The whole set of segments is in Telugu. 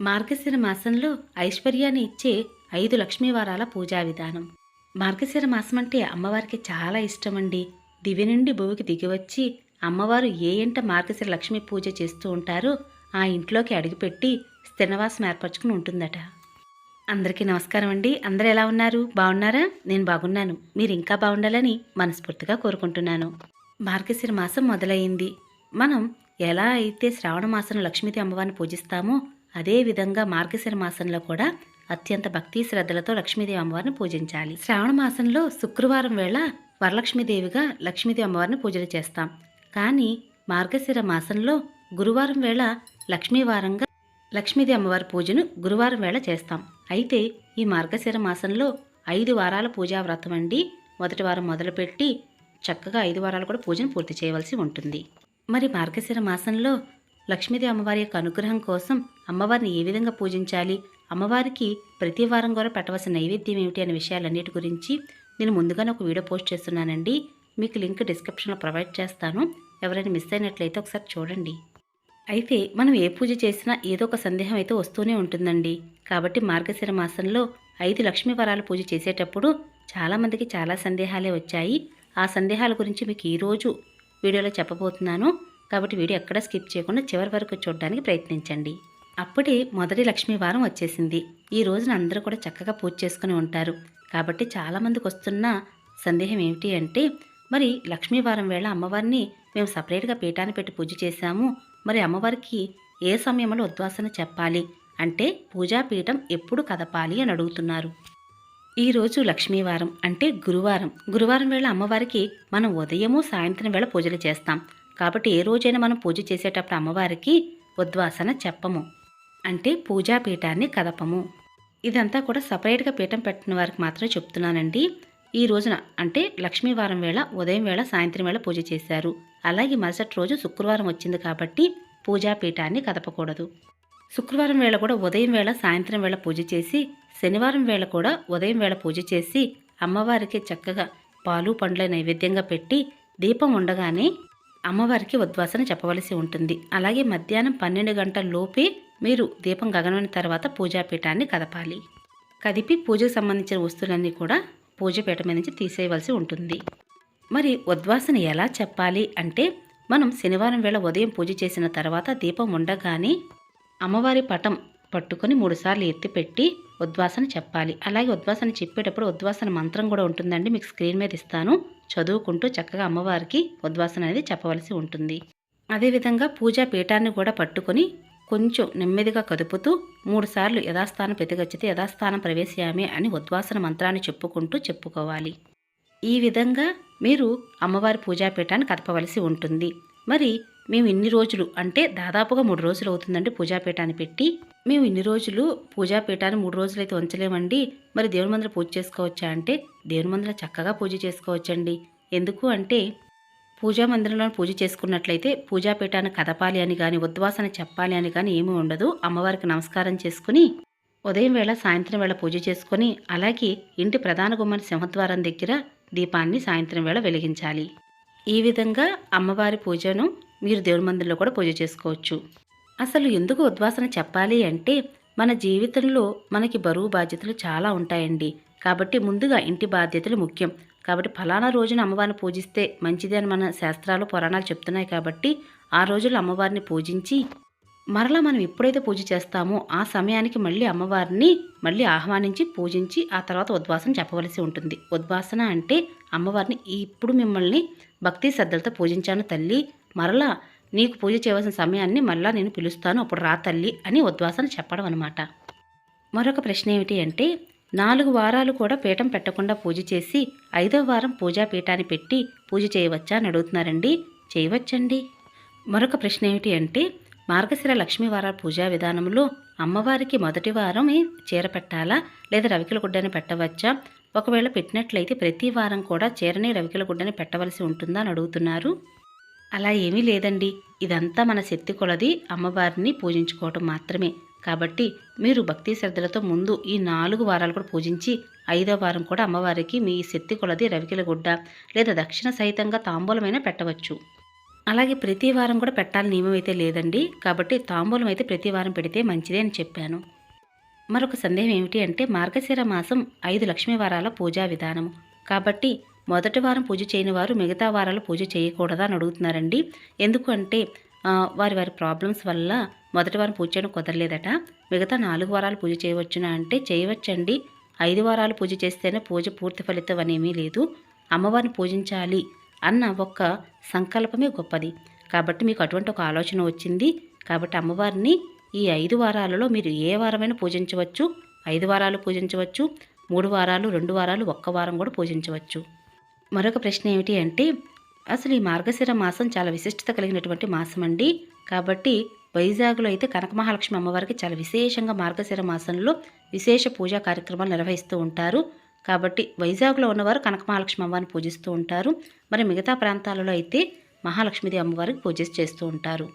మార్గశిర మాసంలో ఐశ్వర్యాన్ని ఇచ్చే ఐదు లక్ష్మీ వారాల పూజా విధానం. మార్గశిర మాసం అంటే అమ్మవారికి చాలా ఇష్టమండి. దివి నుండి భూమికి దిగివచ్చి అమ్మవారు ఏ ఇంట మార్గశిర లక్ష్మీ పూజ చేస్తూ ఉంటారో ఆ ఇంట్లోకి అడుగుపెట్టి స్థిరవాసం ఏర్పరచుకుని ఉంటుందట. అందరికీ నమస్కారం అండి. అందరూ ఎలా ఉన్నారు? బాగున్నారా? నేను బాగున్నాను. మీరు ఇంకా బాగుండాలని మనస్ఫూర్తిగా కోరుకుంటున్నాను. మార్గశిర మాసం మొదలైంది. మనం ఎలా అయితే శ్రావణ మాసంలో లక్ష్మీదేవి అమ్మవారిని పూజిస్తామో అదే విధంగా మార్గశిర మాసంలో కూడా అత్యంత భక్తి శ్రద్ధలతో లక్ష్మీదేవి అమ్మవారిని పూజించాలి. శ్రావణ మాసంలో శుక్రవారం వేళ వరలక్ష్మీదేవిగా లక్ష్మీదేవి అమ్మవారిని పూజలు చేస్తాం. కానీ మార్గశిర మాసంలో గురువారం వేళ లక్ష్మీవారంగా లక్ష్మీదేవి అమ్మవారి పూజను గురువారం వేళ చేస్తాం. అయితే ఈ మార్గశిర మాసంలో ఐదు వారాల పూజా వ్రతం అండి. మొదటి వారం మొదలుపెట్టి చక్కగా ఐదు వారాలు కూడా పూజను పూర్తి చేయవలసి ఉంటుంది. మరి మార్గశిర మాసంలో లక్ష్మీదేవి అమ్మవారి యొక్క అనుగ్రహం కోసం అమ్మవారిని ఏ విధంగా పూజించాలి? అమ్మవారికి ప్రతి వారం కూడా పెట్టవలసిన నైవేద్యం ఏమిటి అనే విషయాలన్నిటి గురించి నేను ముందుగానే ఒక వీడియో పోస్ట్ చేస్తున్నానండి. మీకు లింక్ డిస్క్రిప్షన్లో ప్రొవైడ్ చేస్తాను. ఎవరైనా మిస్ అయినట్లయితే ఒకసారి చూడండి. అయితే మనం ఏ పూజ చేసినా ఏదో ఒక సందేహం అయితే వస్తూనే ఉంటుందండి. కాబట్టి మార్గశిర మాసంలో ఐదు లక్ష్మీ వరాల పూజ చేసేటప్పుడు చాలామందికి చాలా సందేహాలే వచ్చాయి. ఆ సందేహాల గురించి మీకు ఈరోజు వీడియోలో చెప్పబోతున్నాను. కాబట్టి వీడియో ఎక్కడ స్కిప్ చేయకుండా చివరి వరకు చూడడానికి ప్రయత్నించండి. అప్పుడే మొదటి లక్ష్మీ వారం వచ్చేసింది. ఈ రోజున అందరూ కూడా చక్కగా పూజ చేసుకుని ఉంటారు. కాబట్టి చాలామందికి వస్తున్న సందేహం ఏమిటి అంటే మరి లక్ష్మీ వారం వేళ అమ్మవారిని మేము సపరేట్గా పీఠాన్ని పెట్టి పూజ చేశాము. మరి అమ్మవారికి ఏ సమయంలో ఉద్వాసన చెప్పాలి? అంటే పూజాపీఠం ఎప్పుడు కదపాలి అని అడుగుతున్నారు. ఈరోజు లక్ష్మీవారం అంటే గురువారం. గురువారం వేళ అమ్మవారికి మనం ఉదయము సాయంత్రం వేళ పూజలు చేస్తాం. కాబట్టి ఏ రోజైనా మనం పూజ చేసేటప్పుడు అమ్మవారికి ఉద్వాసన చెప్పము. అంటే పూజాపీఠాన్ని కదపము. ఇదంతా కూడా సపరేట్గా పీఠం పెట్టిన వారికి మాత్రమే చెప్తున్నానండి. ఈ రోజున అంటే లక్ష్మీవారం వేళ ఉదయం వేళ సాయంత్రం వేళ పూజ చేశారు. అలాగే మరుసటి రోజు శుక్రవారం వచ్చింది కాబట్టి పూజాపీఠాన్ని కదపకూడదు. శుక్రవారం వేళ కూడా ఉదయం వేళ సాయంత్రం వేళ పూజ చేసి శనివారం వేళ కూడా ఉదయం వేళ పూజ చేసి అమ్మవారికి చక్కగా పాలు పండ్ల నైవేద్యంగా పెట్టి దీపం ఉండగానే అమ్మవారికి ఉద్వాసన చెప్పవలసి ఉంటుంది. అలాగే మధ్యాహ్నం పన్నెండు గంటల లోపే మీరు దీపం గగనమైన తర్వాత పూజాపీఠాన్ని కదపాలి. కదిపి పూజకు సంబంధించిన వస్తువులన్నీ కూడా పూజపీఠం మీద నుంచి తీసేయవలసి ఉంటుంది. మరి ఉద్వాసన ఎలా చెప్పాలి అంటే మనం శనివారం వేళ ఉదయం పూజ చేసిన తర్వాత దీపం ఉండగానే అమ్మవారి పటం పట్టుకొని మూడుసార్లు ఎత్తిపెట్టి ఉద్వాసన చెప్పాలి. అలాగే ఉద్వాసన చెప్పేటప్పుడు ఉద్వాసన మంత్రం కూడా ఉంటుందండి. మీకు స్క్రీన్ మీద ఇస్తాను. చదువుకుంటూ చక్కగా అమ్మవారికి ఉద్వాసన అనేది చెప్పవలసి ఉంటుంది. అదేవిధంగా పూజా పీఠాన్ని కూడా పట్టుకొని కొంచెం నెమ్మదిగా కదుపుతూ మూడుసార్లు యథాస్థానం ప్రతిగచ్చితే యథాస్థానం ప్రవేశయామి అని ఉద్వాసన మంత్రాన్ని చెప్పుకుంటూ చెప్పుకోవాలి. ఈ విధంగా మీరు అమ్మవారి పూజాపీఠాన్ని కదపవలసి ఉంటుంది. మరి మేము ఇన్ని రోజులు అంటే దాదాపుగా మూడు రోజులు అవుతుందండి పూజాపీఠాన్ని పెట్టి. మేము ఇన్ని రోజులు పూజాపీఠాన్ని మూడు రోజులు అయితే ఉంచలేమండి. మరి దేవుని మందిర పూజ చేసుకోవచ్చా అంటే? దేవుని మందిర చక్కగా పూజ చేసుకోవచ్చండి. ఎందుకు అంటే పూజా మందిరంలో పూజ చేసుకున్నట్లయితే పూజాపీఠాన్ని కదపాలి అని కానీ ఉద్వాసన చెప్పాలి అని కానీ ఏమీ ఉండదు. అమ్మవారికి నమస్కారం చేసుకుని ఉదయం వేళ సాయంత్రం వేళ పూజ చేసుకొని అలాగే ఇంటి ప్రధాన గుమ్మని సింహద్వారం దగ్గర దీపాన్ని సాయంత్రం వేళ వెలిగించాలి. ఈ విధంగా అమ్మవారి పూజను మీరు దేవుని మందిరంలో కూడా పూజ చేసుకోవచ్చు. అసలు ఎందుకు ఉద్వాసన చెప్పాలి అంటే మన జీవితంలో మనకి బరువు బాధ్యతలు చాలా ఉంటాయండి. కాబట్టి ముందుగా ఇంటి బాధ్యతలు ముఖ్యం. కాబట్టి ఫలానా రోజున అమ్మవారిని పూజిస్తే మంచిది అని మన శాస్త్రాలు పురాణాలు చెప్తున్నాయి కాబట్టి ఆ రోజుల్లో అమ్మవారిని పూజించి మరలా మనం ఎప్పుడైతే పూజ చేస్తామో ఆ సమయానికి మళ్ళీ అమ్మవారిని మళ్ళీ ఆహ్వానించి పూజించి ఆ తర్వాత ఉద్వాసన చెప్పవలసి ఉంటుంది. ఉద్వాసన అంటే అమ్మవారిని ఇప్పుడు మిమ్మల్ని భక్తి శ్రద్ధలతో పూజించాను తల్లి మరలా నీకు పూజ చేయవలసిన సమయాన్ని మళ్ళా నేను పిలుస్తాను అప్పుడు రా తల్లి అని ఉద్వాసన చెప్పడం అనమాట మరొక ప్రశ్న ఏమిటి అంటే నాలుగు వారాలు కూడా పీఠం పెట్టకుండా పూజ చేసి ఐదో వారం పూజా పీఠాన్ని పెట్టి పూజ చేయవచ్చా అని అడుగుతున్నారండి. చేయవచ్చండి. మరొక ప్రశ్న ఏమిటి అంటే మార్గశిర లక్ష్మీవార పూజా విధానంలో అమ్మవారికి మొదటి వారమే చీర పెట్టాలా? లేదా రవికల గుడ్డని పెట్టవచ్చా? ఒకవేళ పెట్టినట్లయితే ప్రతి వారం కూడా చీరని రవికల గుడ్డని పెట్టవలసి ఉంటుందా అని అడుగుతున్నారు. అలా ఏమీ లేదండి. ఇదంతా మన శక్తి కొలది అమ్మవారిని పూజించుకోవటం మాత్రమే. కాబట్టి మీరు భక్తి శ్రద్ధలతో ముందు ఈ నాలుగు వారాలు కూడా పూజించి ఐదో వారం కూడా అమ్మవారికి మీ శక్తి కొలది రవికిల గుడ్డ లేదా దక్షిణ సహితంగా తాంబూలమైనా పెట్టవచ్చు. అలాగే ప్రతి వారం కూడా పెట్టాలని నియమం అయితే లేదండి. కాబట్టి తాంబూలం అయితే ప్రతి వారం పెడితే మంచిదే అని చెప్పాను. మరొక సందేహం ఏమిటి అంటే మార్గశిర మాసం ఐదు లక్ష్మీ వారాల పూజా విధానం కాబట్టి మొదటి వారం పూజ చేయని వారు మిగతా వారాలు పూజ చేయకూడదా అని అడుగుతున్నారండి. ఎందుకు అంటే వారి వారి ప్రాబ్లమ్స్ వల్ల మొదటి వారం పూజ చేయడం కుదరలేదట. మిగతా నాలుగు వారాలు పూజ చేయవచ్చునా అంటే చేయవచ్చండి. ఐదు వారాలు పూజ చేస్తేనే పూజ పూర్తి ఫలితం అనేమీ లేదు. అమ్మవారిని పూజించాలి అన్న ఒక్క సంకల్పమే గొప్పది. కాబట్టి మీకు అటువంటి ఒక ఆలోచన వచ్చింది. కాబట్టి అమ్మవారిని ఈ ఐదు వారాలలో మీరు ఏ వారమైనా పూజించవచ్చు ఐదు వారాలు పూజించవచ్చు మూడు వారాలు రెండు వారాలు ఒక్క వారం కూడా పూజించవచ్చు. మరొక ప్రశ్న ఏమిటి అంటే అసలు ఈ మార్గశిర మాసం చాలా విశిష్టత కలిగినటువంటి మాసం అండి. కాబట్టి వైజాగ్లో అయితే కనక మహాలక్ష్మి అమ్మవారికి చాలా విశేషంగా మార్గశిర మాసంలో విశేష పూజా కార్యక్రమాలు నిర్వహిస్తూ ఉంటారు. కాబట్టి వైజాగ్లో ఉన్నవారు కనక మహాలక్ష్మి అమ్మవారిని పూజిస్తూ ఉంటారు. మరి మిగతా ప్రాంతాలలో అయితే మహాలక్ష్మీదేవి అమ్మవారికి పూజ చేస్తూ ఉంటారు.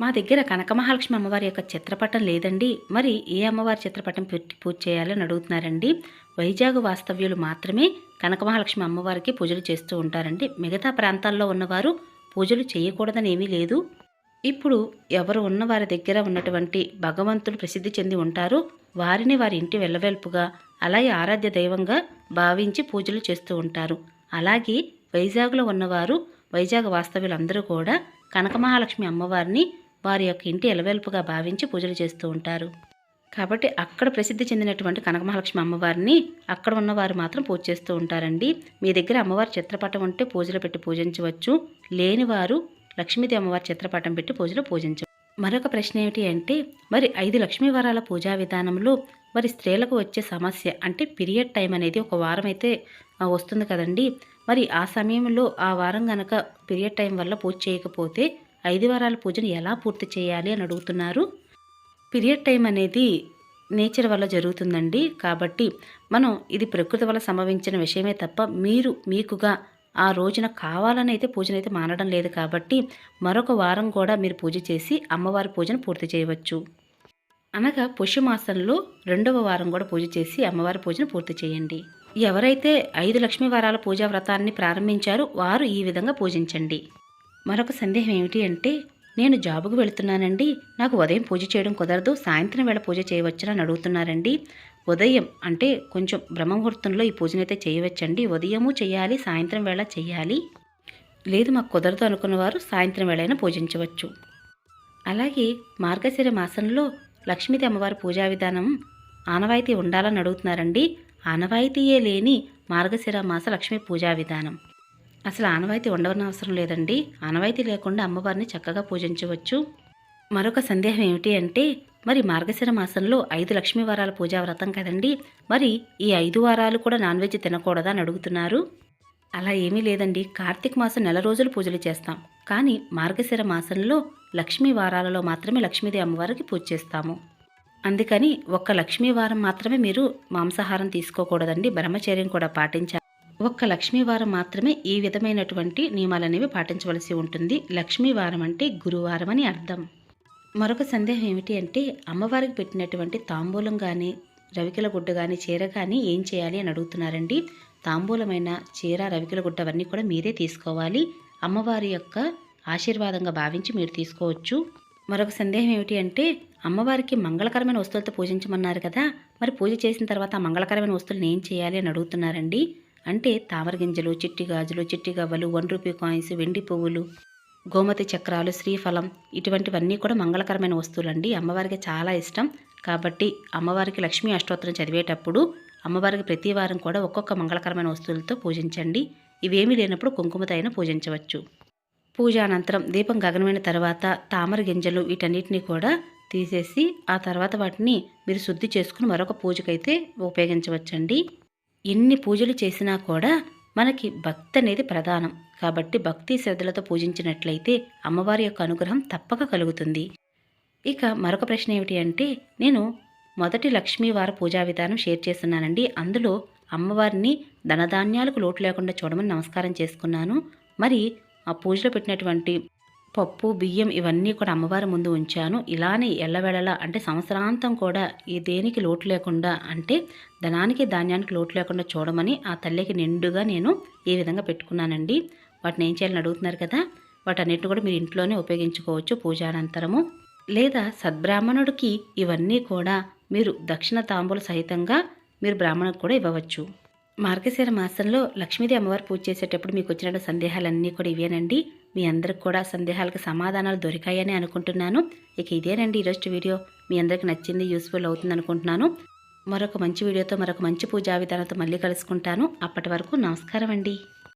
మా దగ్గర కనక మహాలక్ష్మి అమ్మవారి యొక్క చిత్రపటం లేదండి. మరి ఏ అమ్మవారి చిత్రపటం పూజ చేయాలని అడుగుతున్నారండి? వైజాగ్ వాస్తవ్యులు మాత్రమే కనక మహాలక్ష్మి అమ్మవారికి పూజలు చేస్తూ ఉంటారండి. మిగతా ప్రాంతాల్లో ఉన్నవారు పూజలు చేయకూడదని ఏమీ లేదు. ఇప్పుడు ఎవరు ఉన్న వారి దగ్గర ఉన్నటువంటి భగవంతుడు ప్రసిద్ధి చెంది ఉంటారో. వారిని వారి ఇంటి వెళ్ళవెల్పుగా అలాగే ఆరాధ్య దైవంగా భావించి పూజలు చేస్తూ ఉంటారు. అలాగే వైజాగ్లో ఉన్నవారు వైజాగ్ వాస్తవ్యులందరూ కూడా కనకమహాలక్ష్మి అమ్మవారిని వారి యొక్క ఇంటి ఎలవెల్పుగా భావించి పూజలు చేస్తూ ఉంటారు. కాబట్టి అక్కడ ప్రసిద్ధి చెందినటువంటి కనకమహాలక్ష్మి అమ్మవారిని అక్కడ ఉన్నవారు మాత్రం పూజ చేస్తూ ఉంటారండి. మీ దగ్గర అమ్మవారి చిత్రపటం ఉంటే పూజలు పెట్టి పూజించవచ్చు. లేనివారు లక్ష్మీదేవి అమ్మవారి చిత్రపటం పెట్టి పూజలు పూజించవచ్చు మరొక ప్రశ్న ఏమిటి అంటే మరి ఐదు లక్ష్మీ వారాల పూజా విధానంలో మరి స్త్రీలకు వచ్చే సమస్య అంటే పీరియడ్ టైం అనేది ఒక వారం అయితే వస్తుంది కదండి. మరి ఆ సమయంలో ఆ వారం గనక పీరియడ్ టైం వల్ల పూజ చేయకపోతే ఐదు వారాల పూజను ఎలా పూర్తి చేయాలి అని అడుగుతున్నారు. పీరియడ్ టైం అనేది నేచర్ వల్ల జరుగుతుందండి. కాబట్టి మనం ఇది ప్రకృతి వల్ల సంభవించిన విషయమే తప్ప మీరు మీకుగా ఆ రోజున కావాలని అయితే పూజనైతే మానడం లేదు కాబట్టి మరొక వారం కూడా మీరు పూజ చేసి అమ్మవారి పూజను పూర్తి చేయవచ్చు. అనగా పుష్యమాసంలో రెండవ వారం కూడా పూజ చేసి అమ్మవారి పూజను పూర్తి చేయండి. ఎవరైతే ఐదు లక్ష్మీ వారాల పూజా వ్రతాన్ని ప్రారంభించారో వారు ఈ విధంగా పూజించండి. మరొక సందేహం ఏమిటి అంటే నేను జాబుకు వెళుతున్నానండి. నాకు ఉదయం పూజ చేయడం కుదరదు. సాయంత్రం వేళ పూజ చేయవచ్చునని అడుగుతున్నారండి. ఉదయం అంటే కొంచెం బ్రహ్మముహూర్తంలో ఈ పూజనైతే చేయవచ్చండి. ఉదయము చేయాలి సాయంత్రం వేళ చేయాలి. లేదు మాకు కుదరదు అనుకున్న వారు సాయంత్రం వేళైనా పూజించవచ్చు. అలాగే మార్గశిర మాసంలో లక్ష్మీదేవి అమ్మవారి పూజా విధానం ఆనవాయితీ ఉండాలని అడుగుతున్నారండి. ఆనవాయితీయే లేని మార్గశిర మాస లక్ష్మీ పూజా విధానం. అసలు ఆనవాయితీ ఉండవని అవసరం లేదండి. ఆనవాయితీ లేకుండా అమ్మవారిని చక్కగా పూజించవచ్చు. మరొక సందేహం ఏమిటి అంటే మరి మార్గశిర మాసంలో ఐదు లక్ష్మీ వారాల పూజా వ్రతం కదండి. మరి ఈ ఐదు వారాలు కూడా నాన్ వెజ్ తినకూడదా అని అడుగుతున్నారు. అలా ఏమీ లేదండి. కార్తీక మాసం నెల రోజులు పూజలు చేస్తాం. కానీ మార్గశిర మాసంలో లక్ష్మీ వారాలలో మాత్రమే లక్ష్మీదేవి అమ్మవారికి పూజ చేస్తాము. అందుకని ఒక్క లక్ష్మీ వారం మాత్రమే మీరు మాంసాహారం తీసుకోకూడదండి. బ్రహ్మచర్యం కూడా పాటించాలి. ఒక్క లక్ష్మీవారం మాత్రమే ఈ విధమైనటువంటి నియమాలనేవి పాటించవలసి ఉంటుంది. లక్ష్మీ వారం అంటే గురువారం అని అర్థం. మరొక సందేహం ఏమిటి అంటే అమ్మవారికి పెట్టినటువంటి తాంబూలం కానీ రవికల గుడ్డ కానీ చీర కానీ ఏం చేయాలి అని అడుగుతున్నారండి. తాంబూలమైన చీర రవికల గుడ్డ అవన్నీ కూడా మీరే తీసుకోవాలి. అమ్మవారి యొక్క ఆశీర్వాదంగా భావించి మీరు తీసుకోవచ్చు. మరొక సందేహం ఏమిటి అంటే అమ్మవారికి మంగళకరమైన వస్తువులతో పూజించమన్నారు కదా. మరి పూజ చేసిన తర్వాత ఆ మంగళకరమైన వస్తువులను ఏం చేయాలి అని అడుగుతున్నారండి. అంటే తామర గింజలు చిట్టి గాజులు చిట్టి గవ్వలు వన్ రూపీ కాయిన్స్ వెండి పువ్వులు గోమతి చక్రాలు శ్రీఫలం ఇటువంటివన్నీ కూడా మంగళకరమైన వస్తువులండి. అమ్మవారికి చాలా ఇష్టం. కాబట్టి అమ్మవారికి లక్ష్మీ అష్టోత్తరం చదివేటప్పుడు అమ్మవారికి ప్రతి వారం కూడా ఒక్కొక్క మంగళకరమైన వస్తువులతో పూజించండి. ఇవేమీ లేనప్పుడు కుంకుమతో అయినా పూజించవచ్చు. పూజ అనంతరం దీపం గగనమైన తర్వాత తామర గింజలు వీటన్నిటిని కూడా తీసేసి ఆ తర్వాత వాటిని మీరు శుద్ధి చేసుకుని మరొక పూజకైతే ఉపయోగించవచ్చండి. ఎన్ని పూజలు చేసినా కూడా మనకి భక్తి అనేది ప్రధానం. కాబట్టి భక్తి శ్రద్ధలతో పూజించినట్లయితే అమ్మవారి యొక్క అనుగ్రహం తప్పక కలుగుతుంది. ఇక మరొక ప్రశ్న ఏమిటి అంటే నేను మొదటి లక్ష్మీవార పూజా విధానం షేర్ చేస్తున్నానండి. అందులో అమ్మవారిని ధనధాన్యాలకు లోటు లేకుండా చూడమని నమస్కారం చేసుకున్నాను. మరి ఆ పూజలో పెట్టినటువంటి పప్పు బియ్యం ఇవన్నీ కూడా అమ్మవారి ముందు ఉంచాను. ఇలానే ఎల్లవేళలా అంటే సంవత్సరాంతం కూడా ఈ దేనికి లోటు లేకుండా అంటే ధనానికి ధాన్యానికి లోటు లేకుండా చూడమని ఆ తల్లికి నిండుగా నేను ఈ విధంగా పెట్టుకున్నానండి. వాటిని ఏం చేయాలని అడుగుతున్నారు కదా వాటన్నిటిని కూడా మీరు ఇంట్లోనే ఉపయోగించుకోవచ్చు పూజానంతరము. లేదా సద్బ్రాహ్మణుడికి ఇవన్నీ కూడా మీరు దక్షిణ తాంబూల సహితంగా మీరు బ్రాహ్మణుడికి కూడా ఇవ్వవచ్చు. మార్గశిర మాసంలో లక్ష్మీదేవి అమ్మవారు పూజ చేసేటప్పుడు మీకు వచ్చిన సందేహాలన్నీ కూడా ఇవేనండి. మీ అందరికి కూడా సందేహాలకు సమాధానాలు దొరికాయని అనుకుంటున్నాను. ఇక ఇదేనండి ఈరోజు వీడియో. మీ అందరికి నచ్చింది యూస్ఫుల్ అవుతుంది అనుకుంటున్నాను. మరొక మంచి వీడియోతో మరొక మంచి పూజా విధానంతో మళ్ళీ కలుసుకుంటాను. అప్పటి వరకు నమస్కారం అండి.